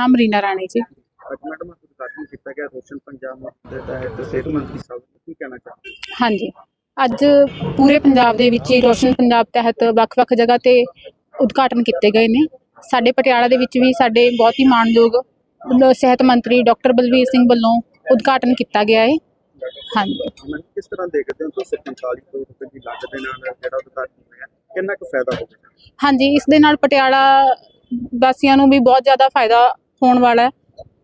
ਨਾਮ ਰੀਨਾ ਰਾਣੀ ਜੀ। ਅੱਜ ਮੈਡਮ ਉਦਘਾਟਨ ਕੀਤਾ ਗਿਆ ਰੋਸ਼ਨ ਪੰਜਾਬ ਦੇ ਤਹਿਤ। ਸਿਹਤ ਮੰਤਰੀ ਸਾਹਿਬ ਕੀ ਕਹਿਣਾ ਚਾਹੁੰਦੇ ਹਾਂਜੀ। ਅੱਜ ਪੂਰੇ ਪੰਜਾਬ ਦੇ ਵਿੱਚ ਹੀ ਰੋਸ਼ਨ ਪੰਜਾਬ ਤਹਿਤ ਵੱਖ-ਵੱਖ ਜਗ੍ਹਾ ਤੇ ਉਦਘਾਟਨ ਕੀਤੇ ਗਏ ਨੇ। ਸਾਡੇ ਪਟਿਆਲਾ ਦੇ ਵਿੱਚ ਵੀ ਸਾਡੇ ਬਹੁਤ ਹੀ ਮਾਣਯੋਗ ਸਿਹਤ ਮੰਤਰੀ ਡਾਕਟਰ ਬਲਵੀਰ ਸਿੰਘ ਵੱਲੋਂ ਉਦਘਾਟਨ ਕੀਤਾ ਗਿਆ ਹੈ ਹਾਂਜੀ। ਮੈਂ ਕਿਸ ਤਰ੍ਹਾਂ ਦੇਖਦੇ ਹੋ ਤੁਸੀਂ 45 ਕਰੋੜ ਰੁਪਏ ਦੀ ਲਾਗਤ ਦੇ ਨਾਲ ਜਿਹੜਾ ਉਦਘਾਟਨ ਹੋਇਆ ਕਿੰਨਾ ਕੁ ਫਾਇਦਾ ਹੋਵੇਗਾ? ਹਾਂਜੀ ਇਸ ਦੇ ਨਾਲ ਪਟਿਆਲਾ ਵਾਸੀਆਂ ਨੂੰ ਵੀ ਬਹੁਤ ਜ਼ਿਆਦਾ ਫਾਇਦਾ ਹੋਣ ਵਾਲਾ ਹੈ।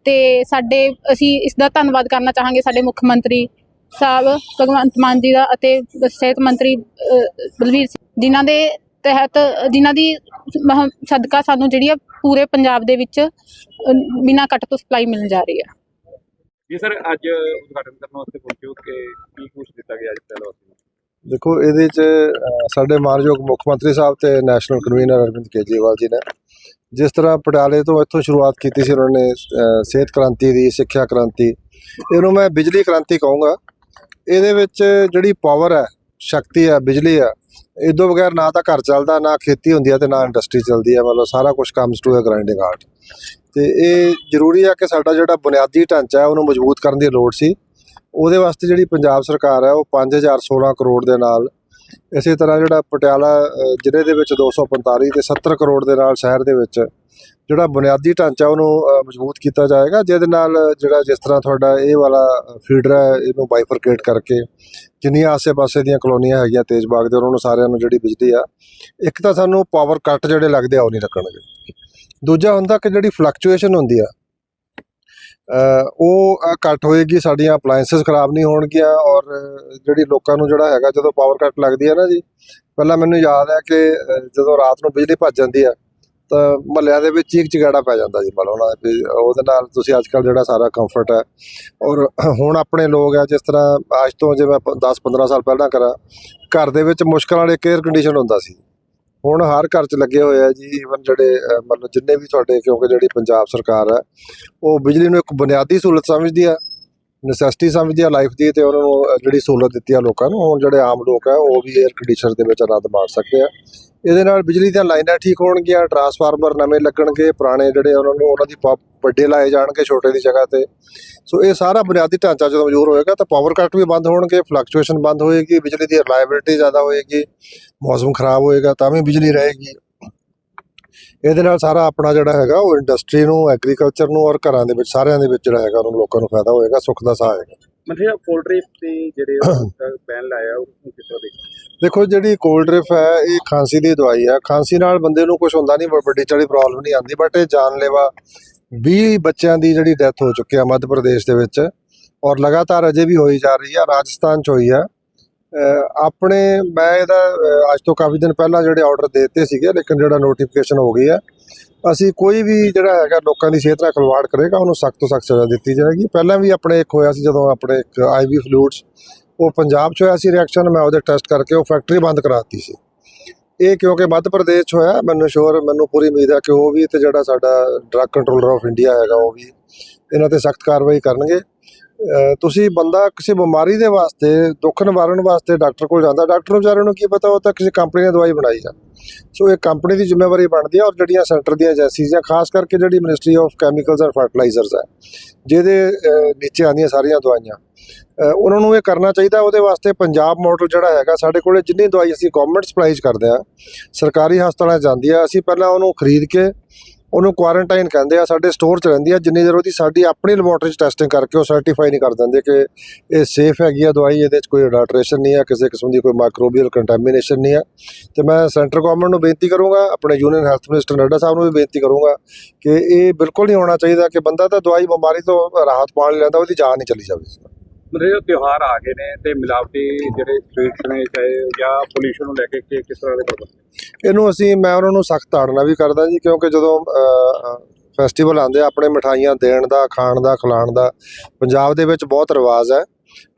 ਤੇ ਸਾਡੇ ਅਸੀਂ ਇਸ ਦਾ ਧੰਨਵਾਦ ਕਰਨਾ ਚਾਹਾਂਗੇ ਸਾਡੇ ਮੁੱਖ ਮੰਤਰੀ ਸਾਹਿਬ ਭਗਵੰਤ ਮਾਨ ਜੀ ਦਾ ਅਤੇ ਸਿਹਤ ਮੰਤਰੀ ਬਲਵੀਰ ਸਿੰਘ ਜਿਨ੍ਹਾਂ ਦੇ ਤਹਿਤ ਜਿਨ੍ਹਾਂ ਦੀ ਸਦਕਾ ਸਾਨੂੰ ਜਿਹੜੀ ਆ ਪੂਰੇ ਪੰਜਾਬ ਦੇ ਵਿੱਚ ਬਿਨਾਂ ਕੱਟ ਤੋਂ ਸਪਲਾਈ ਮਿਲਣ ਜਾ ਰਹੀ ਹੈ ਜੀ ਸਰ ਅੱਜ ਉਦਘਾਟਨ ਕਰਨ ਵਾਸਤੇ ਪਹੁੰਚੇ ਕਿ ਕੀ ਕੁਝ ਦਿੱਤਾ ਗਿਆ ਅੱਜ ਪਹਿਲਾਂ ਦੇਖੋ ਇਹਦੇ ਚ ਸਾਡੇ ਮਾਨਯੋਗ ਮੁੱਖ ਮੰਤਰੀ ਸਾਹਿਬ ਤੇ ਨੈਸ਼ਨਲ ਕਨਵੀਨਰ ਅਰਵਿੰਦ ਕੇਜਰੀਵਾਲ ਜੀ ਨੇ ਜਿਸ ਤਰ੍ਹਾਂ ਪਟਿਆਲੇ ਤੋਂ ਇੱਥੋਂ ਸ਼ੁਰੂਆਤ ਕੀਤੀ ਸੀ ਉਹਨਾਂ ਨੇ ਸਿਹਤ ਕ੍ਰਾਂਤੀ ਦੀ, ਸਿੱਖਿਆ ਕ੍ਰਾਂਤੀ, ਇਹਨੂੰ ਮੈਂ ਬਿਜਲੀ ਕ੍ਰਾਂਤੀ ਕਹੂੰਗਾ। ਇਹਦੇ ਵਿੱਚ ਜਿਹੜੀ ਪਾਵਰ ਹੈ, ਸ਼ਕਤੀ ਹੈ, ਬਿਜਲੀ ਹੈ ਇਦੋਂ ਬਗੈਰ ਨਾ ਤਾਂ ਘਰ ਚੱਲਦਾ, ਨਾ ਖੇਤੀ ਹੁੰਦੀ ਹੈ ਤੇ ਨਾ ਇੰਡਸਟਰੀ ਚੱਲਦੀ ਹੈ, ਮਤਲਬ ਸਾਰਾ ਕੁਝ comes to a grinding halt ਤੇ ਇਹ ਜ਼ਰੂਰੀ ਹੈ ਕਿ ਸਾਡਾ ਜਿਹੜਾ ਬੁਨਿਆਦੀ ਢਾਂਚਾ ਹੈ, ਉਹਨੂੰ ਮਜ਼ਬੂਤ ਕਰਨ ਦੀ ਲੋੜ ਸੀ। ਉਹਦੇ ਵਾਸਤੇ ਜਿਹੜੀ ਪੰਜਾਬ ਸਰਕਾਰ ਹੈ, ਉਹ 5016 ਕਰੋੜ ਦੇ ਨਾਲ ਇਸੇ ਤਰ੍ਹਾਂ ਜਿਹੜਾ ਪਟਿਆਲਾ ਜ਼ਿਲ੍ਹੇ ਦੇ ਵਿੱਚ 245 ਤੇ 70 ਕਰੋੜ ਦੇ ਨਾਲ ਸ਼ਹਿਰ ਦੇ ਵਿੱਚ ਜਿਹੜਾ ਬੁਨਿਆਦੀ ਢਾਂਚਾ ਉਹਨੂੰ ਮਜ਼ਬੂਤ ਕੀਤਾ ਜਾਏਗਾ, ਜਿਹਦੇ ਨਾਲ ਜਿਹੜਾ ਜਿਸ ਤਰ੍ਹਾਂ ਤੁਹਾਡਾ ਇਹ ਵਾਲਾ ਫੀਡਰ ਹੈ, ਇਹਨੂੰ ਬਾਈਫਰਕੇਟ ਕਰਕੇ ਜਿੰਨੀਆਂ ਆਸੇ-ਪਾਸੇ ਦੀਆਂ ਕਲੋਨੀਆਂ ਹੈਗੀਆਂ ਤੇਜ਼ ਬਾਗ ਦੇ ਉਹਨਾਂ ਨੂੰ ਸਾਰਿਆਂ ਨੂੰ ਜਿਹੜੀ ਬਿਜਲੀ ਆ, ਇੱਕ ਤਾਂ ਸਾਨੂੰ ਪਾਵਰ ਕੱਟ ਜਿਹੜੇ ਲੱਗਦੇ ਆ, ਉਹ ਨਹੀਂ ਲੱਗਣਗੇ ਦੂਜਾ ਹੁੰਦਾ ਕਿ ਜਿਹੜੀ ਫਲਕਚੁਏਸ਼ਨ ਹੁੰਦੀ ਆ ਉਹ ਅ, ਘੱਟ ਹੋਏਗੀ ਸਾਡੀਆਂ ਅਪਲਾਈਐਂਸਸ ਖਰਾਬ ਨਹੀਂ ਹੋਣਗੀਆਂ ਔਰ ਜਿਹੜੀ ਲੋਕਾਂ ਨੂੰ ਜਿਹੜਾ ਹੈਗਾ ਜਦੋਂ ਪਾਵਰ ਕੱਟ ਲੱਗਦੀ ਹੈ ਨਾ ਜੀ ਪਹਿਲਾਂ ਮੈਨੂੰ ਯਾਦ ਹੈ ਕਿ ਜਦੋਂ ਰਾਤ ਨੂੰ ਬਿਜਲੀ ਭੱਜ ਜਾਂਦੀ ਹੈ ਤਾਂ ਮਹੱਲਿਆਂ ਦੇ ਵਿੱਚ ਚੀਕ ਚਗਾੜਾ ਪੈ ਜਾਂਦਾ ਜੀ ਮਤਲਬ ਉਹਨਾਂ ਦੇ ਵੀ ਉਹਦੇ ਨਾਲ ਤੁਸੀਂ ਅੱਜ ਕੱਲ ਜਿਹੜਾ ਸਾਰਾ ਕੰਫਰਟ ਹੈ ਔਰ ਹੁਣ ਆਪਣੇ ਲੋਕ ਆ ਜਿਸ ਤਰ੍ਹਾਂ ਅੱਜ ਤੋਂ ਜੇ ਮੈਂ 10 15 ਸਾਲ ਪਹਿਲਾਂ ਕਰਾਂ ਘਰ ਦੇ ਵਿੱਚ ਮੁਸ਼ਕਲ ਨਾਲ ਇੱਕ 에ਅਰ ਕੰਡੀਸ਼ਨ ਹੁੰਦਾ ਸੀ। ਹੁਣ ਹਰ ਘਰ 'ਚ ਲੱਗੇ ਹੋਏ ਆ ਜੀ ਈਵਨ ਜਿਹੜੇ ਅ, ਮਤਲਬ ਜਿੰਨੇ ਵੀ ਤੁਹਾਡੇ ਕਿਉਂਕਿ ਜਿਹੜੀ ਪੰਜਾਬ ਸਰਕਾਰ ਹੈ ਉਹ ਬਿਜਲੀ ਨੂੰ ਇੱਕ ਬੁਨਿਆਦੀ ਸਹੂਲਤ ਸਮਝਦੀ ਆ ਨੈਸੈਸਿਟੀ ਸਮਝਦੀ ਆ ਲਾਈਫ ਦੀ ਤੇ ਉਹਨਾਂ ਨੂੰ ਅ, ਜਿਹੜੀ ਸਹੂਲਤ ਦਿੱਤੀ ਆ ਲੋਕਾਂ ਨੂੰ ਹੁਣ ਜਿਹੜੇ ਆਮ ਲੋਕ ਆ ਉਹ ਵੀ 에ਅਰ ਕੰਡੀਸ਼ਨਰ ਦੇ ਵਿੱਚ ਆਨੰਦ ਮਾਣ ਸਕਦੇ ਆ। ਇਹਦੇ ਨਾਲ ਬਿਜਲੀ ਦੀਆਂ ਲਾਈਨਾਂ ਠੀਕ ਹੋਣਗੀਆਂ ਟਰਾਂਸਫਾਰਮਰ ਨਵੇਂ ਲੱਗਣਗੇ, ਪੁਰਾਣੇ ਜਿਹੜੇ ਉਹਨਾਂ ਨੂੰ, ਉਹਨਾਂ ਦੀ ਪ- ਵੱਡੇ ਲਾਏ ਜਾਣਗੇ ਛੋਟੇ ਦੀ ਜਗ੍ਹਾ ਤੇ। ਸੋ ਇਹ ਸਾਰਾ ਬੁਨਿਆਦੀ ਢਾਂਚਾ ਜਦੋਂ ਮਜ਼ਬੂਤ ਹੋਏਗਾ ਤਾਂ ਪਾਵਰ ਕੱਟ ਵੀ ਬੰਦ ਹੋਣਗੇ ਫਲਕਚੁਏਸ਼ਨ ਬੰਦ ਹੋਏਗੀ, ਬਿਜਲੀ ਦੀ ਰਿਲਾਇਬਿਲਿਟੀ ਜ਼ਿਆਦਾ ਹੋਏਗੀ, ਮੌਸਮ ਖਰਾਬ ਹੋਏਗਾ ਤਾਂ ਵੀ ਬਿਜਲੀ ਰਹੇਗੀ। ਇਹਦੇ ਨਾਲ ਸਾਰਾ ਆਪਣਾ ਜਿਹੜਾ ਹੈਗਾ ਉਹ ਇੰਡਸਟਰੀ ਨੂੰ ਐਗਰੀਕਲਚਰ ਨੂੰ ਔਰ ਘਰਾਂ ਦੇ ਵਿੱਚ, ਸਾਰਿਆਂ ਦੇ ਵਿੱਚ ਜਿਹੜਾ ਹੈਗਾ ਉਹਨੂੰ ਲੋਕਾਂ ਨੂੰ ਫਾਇਦਾ ਹੋਏਗਾ, ਸੁੱਖ ਦਾ ਸਾਹ ਆਏਗਾ ਮੰਤਰੀ ਪੋਲਟਰੀ ਤੇ ਜਿਹੜੇ ਬੈਨ ਲਾਇਆ ਉਹ ਕਿਸ ਤਰ੍ਹਾਂ ਦੇਖਦੇ ਦੇਖੋ ਜਿਹੜੀ ਕੋਲਡ ਡ੍ਰਿਪ ਹੈ ਇਹ ਖਾਂਸੀ ਦੀ ਦਵਾਈ ਹੈ। ਖਾਂਸੀ ਨਾਲ ਬੰਦੇ ਨੂੰ ਕੁਝ ਹੁੰਦਾ ਨਹੀਂ ਵੱਡੀ ਚੜੀ ਪ੍ਰੋਬਲਮ ਨਹੀਂ ਆਉਂਦੀ ਬਟ ਇਹ ਜਾਨਲੇਵਾ 20 ਬੱਚਿਆਂ ਦੀ ਜਿਹੜੀ ਡੈਥ ਹੋ ਚੁੱਕੀ ਹੈ ਮੱਧ ਪ੍ਰਦੇਸ਼ ਦੇ ਵਿੱਚ ਔਰ ਲਗਾਤਾਰ ਅਜੇ ਵੀ ਹੋਈ ਜਾ ਰਹੀ ਹੈ ਰਾਜਸਥਾਨ ਚ ਹੋਈ ਹੈ। ਅਹ ਆਪਣੇ ਮੈਂ ਇਹਦਾ ਅੱਜ ਤੋਂ ਕਾਫੀ ਦਿਨ ਪਹਿਲਾਂ ਜਿਹੜੇ ਆਰਡਰ ਦਿੱਤੇ ਸੀਗੇ ਲੇਕਿਨ ਜਿਹੜਾ ਨੋਟੀਫਿਕੇਸ਼ਨ ਹੋ ਗਈ ਹੈ ਅਸੀਂ ਕੋਈ ਵੀ ਜਿਹੜਾ ਹੈਗਾ ਲੋਕਾਂ ਦੀ ਸਿਹਤ ਨਾਲ ਖਿਲਵਾੜ ਕਰੇਗਾ, ਉਹਨੂੰ ਸਖਤ ਤੋਂ ਸਖਤ ਸਜ਼ਾ ਦਿੱਤੀ ਜਾਏਗੀ। ਪਹਿਲਾਂ ਵੀ ਆਪਣੇ ਇੱਕ ਹੋਇਆ ਸੀ ਜਦੋਂ ਆਪਣੇ ਇੱਕ ਆਈਵੀ ਫਲੂਇਡਸ ਉਹ ਪੰਜਾਬ 'ਚ ਹੋਇਆ ਸੀ ਰਿਐਕਸ਼ਨ ਮੈਂ ਉਹਦੇ ਟੈਸਟ ਕਰਕੇ ਉਹ ਫੈਕਟਰੀ ਬੰਦ ਕਰਾਤੀ ਸੀ। ਇਹ ਕਿਉਂਕਿ ਮੱਧ ਪ੍ਰਦੇਸ਼ 'ਚ ਹੋਇਆ, ਮੈਨੂੰ ਸ਼ੋਰ ਮੈਨੂੰ ਪੂਰੀ ਉਮੀਦ ਹੈ ਕਿ ਉਹ ਵੀ ਤੇ ਜਿਹੜਾ ਸਾਡਾ ਡਰੱਗ ਕੰਟਰੋਲਰ ਆਫ ਇੰਡੀਆ ਹੈਗਾ, ਉਹ ਵੀ ਇਹਨਾਂ ਤੇ ਸਖਤ ਕਾਰਵਾਈ ਕਰਨਗੇ। ਤੁਸੀਂ ਬੰਦਾ ਕਿਸੇ ਬਿਮਾਰੀ ਦੇ ਵਾਸਤੇ, ਦੁੱਖ ਨਿਵਾਰਨ ਵਾਸਤੇ ਡਾਕਟਰ ਕੋਲ ਜਾਂਦਾ। ਡਾਕਟਰ ਨੂੰ ਵਿਚਾਰੇ ਨੂੰ ਕੀ ਪਤਾ, ਉਹ ਤਾਂ ਕਿਸੇ ਕੰਪਨੀ ਨੇ ਦਵਾਈ ਬਣਾਈ ਆ। ਸੋ ਇਹ ਕੰਪਨੀ ਦੀ ਜ਼ਿੰਮੇਵਾਰੀ ਬਣਦੀ ਹੈ ਔਰ ਜਿਹੜੀਆਂ ਸੈਂਟਰ ਦੀਆਂ ਏਜੰਸੀਜ਼ ਆ, ਖਾਸ ਕਰਕੇ ਜਿਹੜੀ ministry of chemicals and fertilizers ਹੈ ਜਿਹਦੇ ਨੀਚੇ ਆਉਂਦੀਆਂ ਸਾਰੀਆਂ ਦਵਾਈਆਂ। ਉਹਨਾਂ ਨੂੰ ਇਹ ਕਰਨਾ ਚਾਹੀਦਾ, ਉਹਦੇ ਵਾਸਤੇ ਪੰਜਾਬ ਮਾਡਲ ਜਿਹੜਾ ਹੈਗਾ, ਸਾਡੇ ਕੋਲੇ ਜਿੰਨੀ ਦਵਾਈ ਅਸੀਂ ਗਵਰਨਮੈਂਟ ਸਪਲਾਈਜ਼ ਕਰਦੇ ਆ, ਸਰਕਾਰੀ ਹਸਪਤਾਲਾਂ 'ਚ ਜਾਂਦੀ ਆ। ਅਸੀਂ ਪਹਿਲਾਂ ਉਹਨੂੰ ਖਰੀਦ ਕੇ ਉਹਨੂੰ ਕੁਆਰੰਟਾਈਨ ਕਹਿੰਦੇ ਆ, ਸਾਡੇ ਸਟੋਰ 'ਚ ਰਹਿੰਦੀ ਆ, ਜਿੰਨੀ ਦੇਰ ਉਹਦੀ ਸਾਡੀ ਆਪਣੀ ਲੈਬੋਰਟਰੀ 'ਚ ਟੈਸਟਿੰਗ ਕਰਕੇ ਉਹ ਸਰਟੀਫਾਈ ਨਹੀਂ ਕਰ ਦਿੰਦੇ ਕਿ ਇਹ ਸੇਫ ਹੈਗੀ ਆ ਦਵਾਈ, ਇਹਦੇ 'ਚ ਕੋਈ ਅਡਲਟ੍ਰੇਸ਼ਨ ਨਹੀਂ ਆ, ਕਿਸੇ ਕਿਸਮ ਦੀ ਕੋਈ ਮਾਈਕਰੋਬੀਅਲ ਕੰਟੈਮੀਨੇਸ਼ਨ ਨਹੀਂ ਆ। ਤੇ ਮੈਂ ਸੈਂਟਰ ਗਵਰਨਮੈਂਟ ਨੂੰ ਬੇਨਤੀ ਕਰੂੰਗਾ, ਆਪਣੇ union health minister Nadda sahib ਨੂੰ ਵੀ ਬੇਨਤੀ ਕਰੂੰਗਾ ਕਿ ਇਹ ਬਿਲਕੁਲ ਨਹੀਂ ਹੋਣਾ ਚਾਹੀਦਾ ਕਿ ਬੰਦਾ ਤਾਂ ਦਵਾਈ ਬਿਮਾਰੀ ਤੋਂ ਰਾਹਤ ਪਾਣ ਲੈਂਦਾ, ਉਹਦੀ ਜਾਨ ਨਹੀਂ ਚਲੀ ਜਾਵੇ ਮਤਲਬ ਤਿਉਹਾਰ ਆ ਗਏ ਨੇ ਤੇ ਮਿਲਾਵਟੀ ਜਿਹੜੇ ਸਵੀਟਸ ਨੇ, ਚਾਹੇ ਜਾਂ ਪੋਲੂਸ਼ਨ ਨੂੰ ਲੈ ਕੇ ਕਿ ਕਿਸ ਤਰ੍ਹਾਂ ਦੇ ਪ੍ਰਬੰਧ ਇਹਨੂੰ ਅਸੀਂ, ਮੈਂ ਉਹਨਾਂ ਨੂੰ ਸਖਤ ਤਾੜਨਾ ਵੀ ਕਰਦਾ ਜੀ, ਕਿਉਂਕਿ ਜਦੋਂ ਫੈਸਟੀਵਲ ਆਉਂਦੇ ਆ, ਆਪਣੇ ਮਠਾਈਆਂ ਦੇਣ ਦਾ, ਖਾਣ ਦਾ, ਖਿਲਾਉਣ ਦਾ, ਪੰਜਾਬ ਦੇ ਵਿੱਚ ਬਹੁਤ ਰਿਵਾਜ ਹੈ।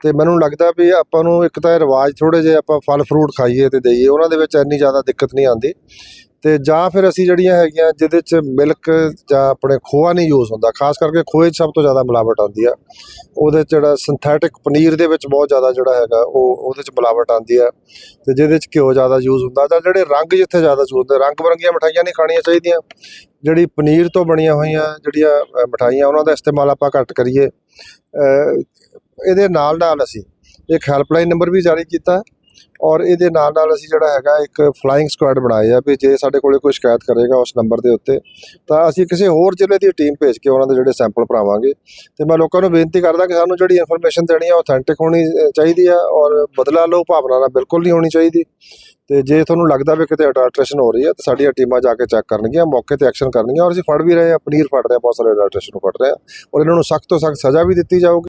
ਤੇ ਮੈਨੂੰ ਲੱਗਦਾ ਵੀ ਆਪਾਂ ਨੂੰ ਇੱਕ ਤਾਂ ਇਹ ਰਿਵਾਜ ਥੋੜੇ ਜਿਹੇ ਆਪਾਂ ਫਲ ਫਰੂਟ ਖਾਈਏ ਤੇ ਦਈਏ, ਉਹਨਾਂ ਦੇ ਵਿੱਚ ਇੰਨੀ ਜ਼ਿਆਦਾ ਦਿੱਕਤ ਨਹੀਂ ਆਉਂਦੀ। ਤੇ ਜਾਂ ਫਿਰ ਅਸੀਂ ਜਿਹੜੀਆਂ ਹੈਗੀਆਂ ਜਿਹਦੇ ਚ ਮਿਲਕ ਜਾਂ ਆਪਣੇ ਖੋਆ ਨਹੀਂ ਯੂਜ਼ ਹੁੰਦਾ ਖਾਸ ਕਰਕੇ ਖੋਏ 'ਚ ਸਭ ਤੋਂ ਜ਼ਿਆਦਾ ਮਿਲਾਵਟ ਆਉਂਦੀ ਆ। ਉਹਦੇ 'ਚ ਜਿਹੜਾ ਸਿੰਥੈਟਿਕ ਪਨੀਰ ਦੇ ਵਿੱਚ ਬਹੁਤ ਜ਼ਿਆਦਾ ਜਿਹੜਾ ਹੈਗਾ ਉਹ ਉਹਦੇ 'ਚ ਮਿਲਾਵਟ ਆਉਂਦੀ ਆ ਤੇ ਜਿਹਦੇ 'ਚ ਘਿਓ ਜ਼ਿਆਦਾ ਯੂਜ਼ ਹੁੰਦਾ ਜਾਂ ਜਿਹੜੇ ਰੰਗ ਜਿੱਥੇ ਜ਼ਿਆਦਾ ਯੂਜ਼ ਹੁੰਦੇ ਰੰਗ ਬਰੰਗੀਆਂ ਮਠਾਈਆਂ ਨਹੀਂ ਖਾਣੀਆਂ ਚਾਹੀਦੀਆਂ। ਜਿਹੜੀ ਪਨੀਰ ਤੋਂ ਬਣੀਆਂ ਹੋਈਆਂ ਜਿਹੜੀਆਂ ਅ, ਮਠਾਈਆਂ ਉਹਨਾਂ ਦਾ ਇਸਤੇਮਾਲ ਆਪਾਂ ਘੱਟ ਕਰੀਏ। ਇਹਦੇ ਨਾਲ ਨਾਲ ਅਸੀਂ ਇੱਕ ਹੈਲਪਲਾਈਨ ਨੰਬਰ ਵੀ ਜਾਰੀ ਕੀਤਾ। ਔਰ ਇਹਦੇ ਨਾਲ ਨਾਲ ਅਸੀਂ ਜਿਹੜਾ ਹੈਗਾ ਇੱਕ ਫਲਾਈਂਗ ਸਕੁਆਡ ਬਣਾਏ ਆ ਵੀ ਜੇ ਸਾਡੇ ਕੋਲੇ ਕੋਈ ਸ਼ਿਕਾਇਤ ਕਰੇਗਾ ਉਸ ਨੰਬਰ ਦੇ ਉੱਤੇ, ਤਾਂ ਅਸੀਂ ਕਿਸੇ ਹੋਰ ਜ਼ਿਲ੍ਹੇ ਦੀ ਟੀਮ ਭੇਜ ਕੇ ਉਹਨਾਂ ਦੇ ਜਿਹੜੇ ਸੈਂਪਲ ਭਰਾਵਾਂਗੇ। ਤੇ ਮੈਂ ਲੋਕਾਂ ਨੂੰ ਬੇਨਤੀ ਕਰਦਾ ਕਿ ਸਾਨੂੰ ਜਿਹੜੀ ਇਨਫੋਰਮੇਸ਼ਨ ਦੇਣੀ ਆ ਆਥੈਂਟਿਕ ਹੋਣੀ ਚਾਹੀਦੀ ਆ ਔਰ ਬਦਲਾ ਲਓ, ਭਾਵਨਾ ਨਾਲ ਬਿਲਕੁਲ ਨਹੀਂ ਹੋਣੀ ਚਾਹੀਦੀ। ਤੇ ਜੇ ਤੁਹਾਨੂੰ ਲੱਗਦਾ ਵੀ ਕਿਤੇ ਅਡਲਟ੍ਰੇਸ਼ਨ ਹੋ ਰਹੀ ਹੈ ਤਾਂ ਸਾਡੀਆਂ ਟੀਮਾਂ ਜਾ ਕੇ ਚੈੱਕ ਕਰਨਗੀਆਂ, ਮੌਕੇ ਤੇ ਐਕਸ਼ਨ ਕਰਨਗੀਆਂ ਔਰ ਅਸੀਂ ਫੜ ਵੀ ਰਹੇ ਹਾਂ ਪਨੀਰ ਫੜ ਰਹੇ ਹਾਂ ਬਹੁਤ ਸਾਰੇ ਅਡਲਟ੍ਰੇਸ਼ਨ ਨੂੰ ਫੜ ਰਹੇ ਹਾਂ ਔਰ ਇਹਨਾਂ ਨੂੰ ਸਖਤ ਤੋਂ ਸਖਤ ਸਜ਼ਾ ਵੀ ਦਿੱਤੀ ਜਾਊਗੀ।